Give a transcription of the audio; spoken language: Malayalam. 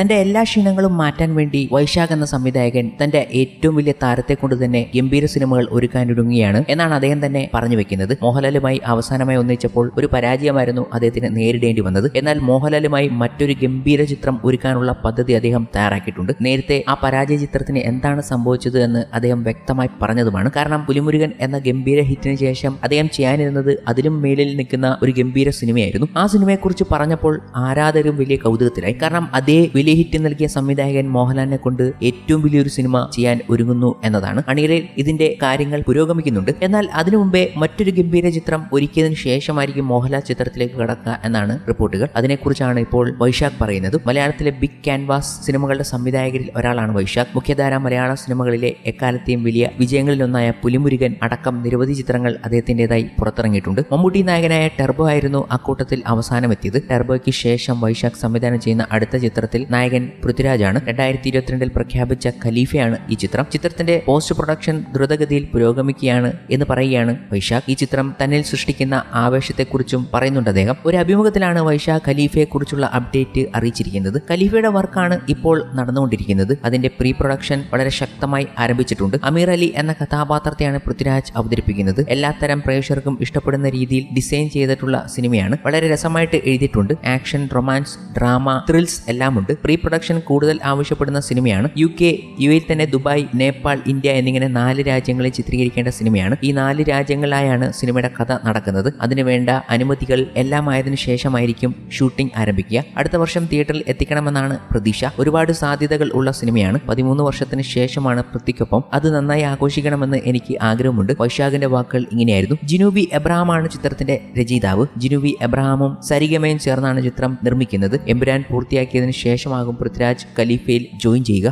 തന്റെ എല്ലാ ക്ഷീണങ്ങളും മാറ്റാൻ വേണ്ടി വൈശാഖ് എന്ന സംവിധായകൻ തന്റെ ഏറ്റവും വലിയ താരത്തെ കൊണ്ട് തന്നെ ഗംഭീര സിനിമകൾ ഒരുക്കാനൊരുങ്ങുകയാണ് എന്നാണ് അദ്ദേഹം തന്നെ പറഞ്ഞു വെക്കുന്നത്. മോഹൻലാലുമായി അവസാനമായി ഒന്നിച്ചപ്പോൾ ഒരു പരാജയമായിരുന്നു അദ്ദേഹത്തിന് നേരിടേണ്ടി വന്നത്. എന്നാൽ മോഹൻലാലുമായി മറ്റൊരു ഗംഭീര ചിത്രം ഒരുക്കാനുള്ള പദ്ധതി അദ്ദേഹം തയ്യാറാക്കിയിട്ടുണ്ട്. നേരത്തെ ആ പരാജയ ചിത്രത്തിന് എന്താണ് സംഭവിച്ചത് എന്ന് അദ്ദേഹം വ്യക്തമായി പറഞ്ഞതുമാണ്. കാരണം പുലിമുരുകൻ എന്ന ഗംഭീര ഹിറ്റിന് ശേഷം അദ്ദേഹം ചെയ്യാനിരുന്നത് അതിലും മേലിൽ നിൽക്കുന്ന ഒരു ഗംഭീര സിനിമയായിരുന്നു. ആ സിനിമയെക്കുറിച്ച് പറഞ്ഞപ്പോൾ ആരാധകരും വലിയ കൗതുകത്തിലായി. കാരണം അതേ വലിയ ഹിറ്റ് നൽകിയ സംവിധായകൻ മോഹൻലാലിനെ കൊണ്ട് ഏറ്റവും വലിയൊരു സിനിമ ചെയ്യാൻ ഒരുങ്ങുന്നു എന്നതാണ്. അണിയറയിൽ ഇതിന്റെ കാര്യങ്ങൾ പുരോഗമിക്കുന്നുണ്ട്. എന്നാൽ അതിനു മുമ്പേ മറ്റൊരു ഗംഭീര ചിത്രം ഒരുക്കിയതിനു ശേഷമായിരിക്കും മോഹൻലാൽ ചിത്രത്തിലേക്ക് കടക്കുക എന്നാണ് റിപ്പോർട്ടുകൾ. അതിനെക്കുറിച്ചാണ് ഇപ്പോൾ വൈശാഖ് പറയുന്നത്. മലയാളത്തിലെ ബിഗ് ക്യാൻവാസ് സിനിമകളുടെ സംവിധായകരിൽ ഒരാളാണ് വൈശാഖ്. മുഖ്യധാര മലയാള സിനിമകളിലെ എക്കാലത്തെയും വലിയ വിജയങ്ങളിലൊന്നായ പുലിമുരുകൻ അടക്കം നിരവധി ചിത്രങ്ങൾ അദ്ദേഹത്തിന്റെതായി പുറത്തിറങ്ങിയിട്ടുണ്ട്. മമ്മൂട്ടി നായകനായ ടെർബോ ആയിരുന്നു അക്കൂട്ടത്തിൽ അവസാനമെത്തിയത്. ടെർബോയ്ക്ക് ശേഷം വൈശാഖ് സംവിധാനം ചെയ്യുന്ന അടുത്ത ചിത്രത്തിൽ നായകൻ പൃഥ്വിരാജാണ്. രണ്ടായിരത്തി ഇരുപത്തിരണ്ടിൽ പ്രഖ്യാപിച്ച ഖലീഫയാണ് ഈ ചിത്രം. ചിത്രത്തിന്റെ പോസ്റ്റ് പ്രൊഡക്ഷൻ ദ്രുതഗതിയിൽ പുരോഗമിക്കുകയാണ് എന്ന് പറയുകയാണ് വൈശാഖ്. ഈ ചിത്രം തന്നിൽ സൃഷ്ടിക്കുന്ന ആവേശത്തെക്കുറിച്ചും പറയുന്നുണ്ട് അദ്ദേഹം. ഒരു അഭിമുഖത്തിലാണ് വൈശാഖ് ഖലീഫയെക്കുറിച്ചുള്ള അപ്ഡേറ്റ് അറിയിച്ചിരിക്കുന്നത്. ഖലീഫയുടെ വർക്കാണ് ഇപ്പോൾ നടന്നുകൊണ്ടിരിക്കുന്നത്. അതിന്റെ പ്രീ പ്രൊഡക്ഷൻ വളരെ ശക്തമായി ആരംഭിച്ചിട്ടുണ്ട്. അമീർ അലി എന്ന കഥാപാത്രത്തെയാണ് പൃഥ്വിരാജ് അവതരിപ്പിക്കുന്നത്. എല്ലാത്തരം പ്രേക്ഷകർക്കും ഇഷ്ടപ്പെടുന്ന രീതിയിൽ ഡിസൈൻ ചെയ്തിട്ടുള്ള സിനിമയാണ്. വളരെ രസമായിട്ട് എഴുതിയിട്ടുണ്ട്. ആക്ഷൻ റൊമാൻസ് ഡ്രാമ ത്രിൽസ് എല്ലാം ഉണ്ട് പ്രീ പ്രൊഡക്ഷൻ കൂടുതൽ ആവശ്യപ്പെടുന്ന സിനിമയാണ്. യു കെ യു എയിൽ തന്നെ ദുബായ് നേപ്പാൾ ഇന്ത്യ എന്നിങ്ങനെ നാല് രാജ്യങ്ങളിൽ ചിത്രീകരിക്കേണ്ട സിനിമയാണ്. ഈ നാല് രാജ്യങ്ങളിലായാണ് സിനിമയുടെ കഥ നടക്കുന്നത്. അതിനുവേണ്ട അനുമതികൾ എല്ലാം ആയതിനു ശേഷമായിരിക്കും ഷൂട്ടിംഗ് ആരംഭിക്കുക. അടുത്ത വർഷം തിയേറ്ററിൽ എത്തിക്കണമെന്നാണ് പ്രതീക്ഷ. ഒരുപാട് സാധ്യതകൾ ഉള്ള സിനിമയാണ്. പതിമൂന്ന് വർഷത്തിന് ശേഷമാണ് പൃഥ്വിക്കൊപ്പം. അത് നന്നായി ആഘോഷിക്കണമെന്ന് എനിക്ക് ആഗ്രഹമുണ്ട്. വൈശാഖിന്റെ വാക്കുകൾ ഇങ്ങനെയായിരുന്നു. ജിനൂബി എബ്രഹാമാണ് ചിത്രത്തിന്റെ രചയിതാവ്. ജിനൂബി എബ്രഹാമും സരിഗമയും ചേർന്നാണ് ചിത്രം നിർമ്മിക്കുന്നത്. എമ്പുരാൻ പൂർത്തിയാക്കിയതിനു ശേഷമാകും പൃഥ്വിരാജ് ഖലീഫയിൽ ജോയിൻ ചെയ്യുക